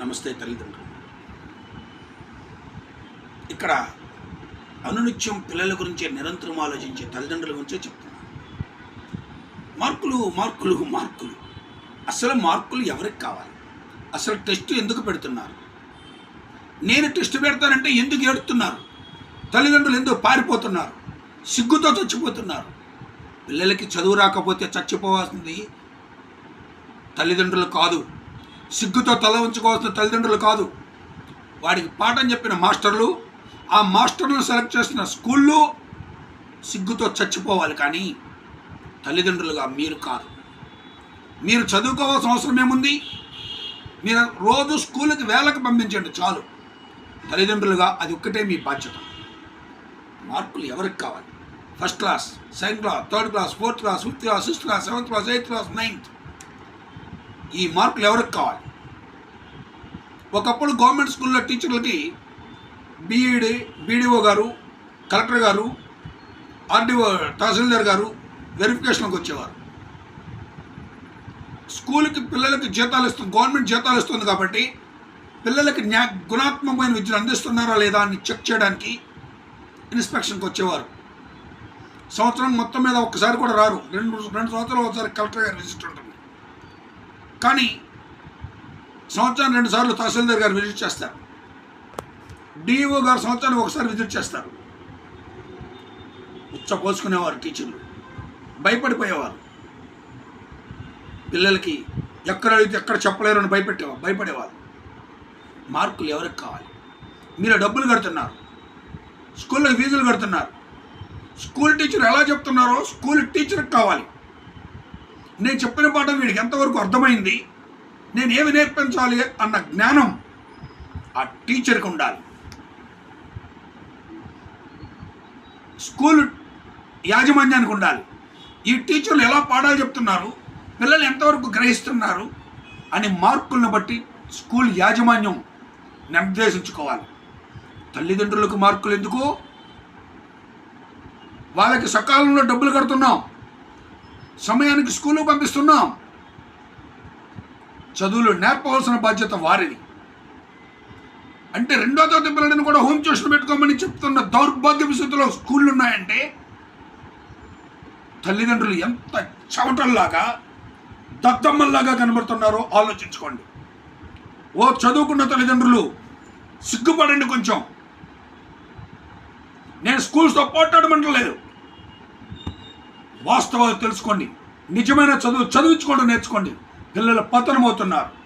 నమస్తే తల్లిదండ్రులు. ఇక్కడ అనునిత్యం పిల్లల గురించి నిరంతరం ఆలోచించే తల్లిదండ్రుల గురించే చెప్తున్నాను మార్కులు మార్కులు మార్కులు. అసలు మార్కులు ఎవరికి కావాలి? అసలు టెస్ట్ ఎందుకు పెడుతున్నారు? నేను టెస్ట్ పెడతానంటే ఎందుకు ఏడుతున్నారు తల్లిదండ్రులు ఎందుకు పారిపోతున్నారు సిగ్గుతో చచ్చిపోతున్నారు. పిల్లలకి చదువు రాకపోతే చచ్చిపోవాల్సింది తల్లిదండ్రులు కాదు. సిగ్గుతో తల ఉంచుకోవాల్సిన తల్లిదండ్రులు కాదు. వాడికి పాఠం చెప్పిన మాస్టర్లు ఆ మాస్టర్లను సెలెక్ట్ చేసిన స్కూళ్ళు సిగ్గుతో చచ్చిపోవాలి కానీ తల్లిదండ్రులుగా మీరు కాదు. మీరు చదువుకోవాల్సిన అవసరం ఏముంది? మీరు రోజు స్కూల్కి వేలకు పంపించండి చాలు. తల్లిదండ్రులుగా అది ఒక్కటే మీ బాధ్యత. మార్కులు ఎవరికి కావాలి? First class second class third class fourth class fifth class sixth class seventh class eighth class ninth. ఈ మార్కులు ఎవరికి కావాలి? ఒకప్పుడు గవర్నమెంట్ స్కూల్లో టీచర్లకి బీఈడి బీడీఓ గారు కలెక్టర్ గారు ఆర్డీఓ తహసీల్దార్ గారు వెరిఫికేషన్కి వచ్చేవారు. స్కూల్కి పిల్లలకి జీతాలు ఇస్తుంది గవర్నమెంట్ జీతాలు ఇస్తుంది కాబట్టి పిల్లలకి న్యా గుణాత్మకమైన విద్యను అందిస్తున్నారా లేదా అని చెక్ చేయడానికి ఇన్స్పెక్షన్కి వచ్చేవారు. సంవత్సరం మొత్తం మీద ఒక్కసారి కూడా రారు. రెండు రెండు సంవత్సరాలు ఒకసారి కలెక్టర్ గారు విజిట్ ఉంటుంది. కానీ సంవత్సరం రెండు సార్లు తహసీల్దార్ గారు విజిట్ చేస్తారు. డిఓ గారు సంవత్సరానికి ఒకసారి విజిట్ చేస్తారు. ఉచ్చ పోసుకునేవారు టీచర్లు. భయపడిపోయేవారు. పిల్లలకి ఎక్కడ అడిగితే ఎక్కడ చెప్పలేరు అని భయపెట్టేవారు భయపడేవారు. మార్కులు ఎవరికి కావాలి? మీరు డబ్బులు కడుతున్నారు. స్కూల్లో ఫీజులు కడుతున్నారు. స్కూల్ టీచర్ ఎలా చెప్తున్నారో స్కూల్ టీచర్కి కావాలి. నేను చెప్పిన పాఠం వీడికి ఎంతవరకు అర్థమైంది? నేను ఏమి నేర్పించాలి అన్న జ్ఞానం ఆ టీచర్కి ఉండాలి. స్కూల్ యాజమాన్యానికి ఉండాలి. ఈ టీచర్లు ఎలా పాఠాలు చెప్తున్నారు? పిల్లలు ఎంతవరకు గ్రహిస్తున్నారు? అని మార్కులను బట్టి స్కూల్ యాజమాన్యం నిర్దేశించుకోవాలి. తల్లిదండ్రులకు మార్కులు ఎందుకు? వాళ్ళకి సకాలంలో డబ్బులు కడుతున్నాం. సమయానికి స్కూలు పంపిస్తున్నాం. చదువులు నేర్పవలసిన బాధ్యత వారిది. అంటే రెండో తరగతి పిల్లలను కూడా హోమ్ ట్యూషన్ పెట్టుకోమని చెప్తున్న దౌర్భాగ్య స్థితిలో స్కూళ్ళు ఉన్నాయంటే తల్లిదండ్రులు ఎంత చవటల్లాగా దద్దమ్మల్లాగా కనబడుతున్నారో ఆలోచించుకోండి. ఓ చదువుకున్న తల్లిదండ్రులు సిగ్గుపడండి కొంచెం. నేను స్కూల్స్తో పోట్లాడమంటలేదు. వాస్తవాలు తెలుసుకోండి. నిజమైన చదువు చదివించుకోవడం నేర్చుకోండి. పిల్లలు పతనమవుతున్నారు.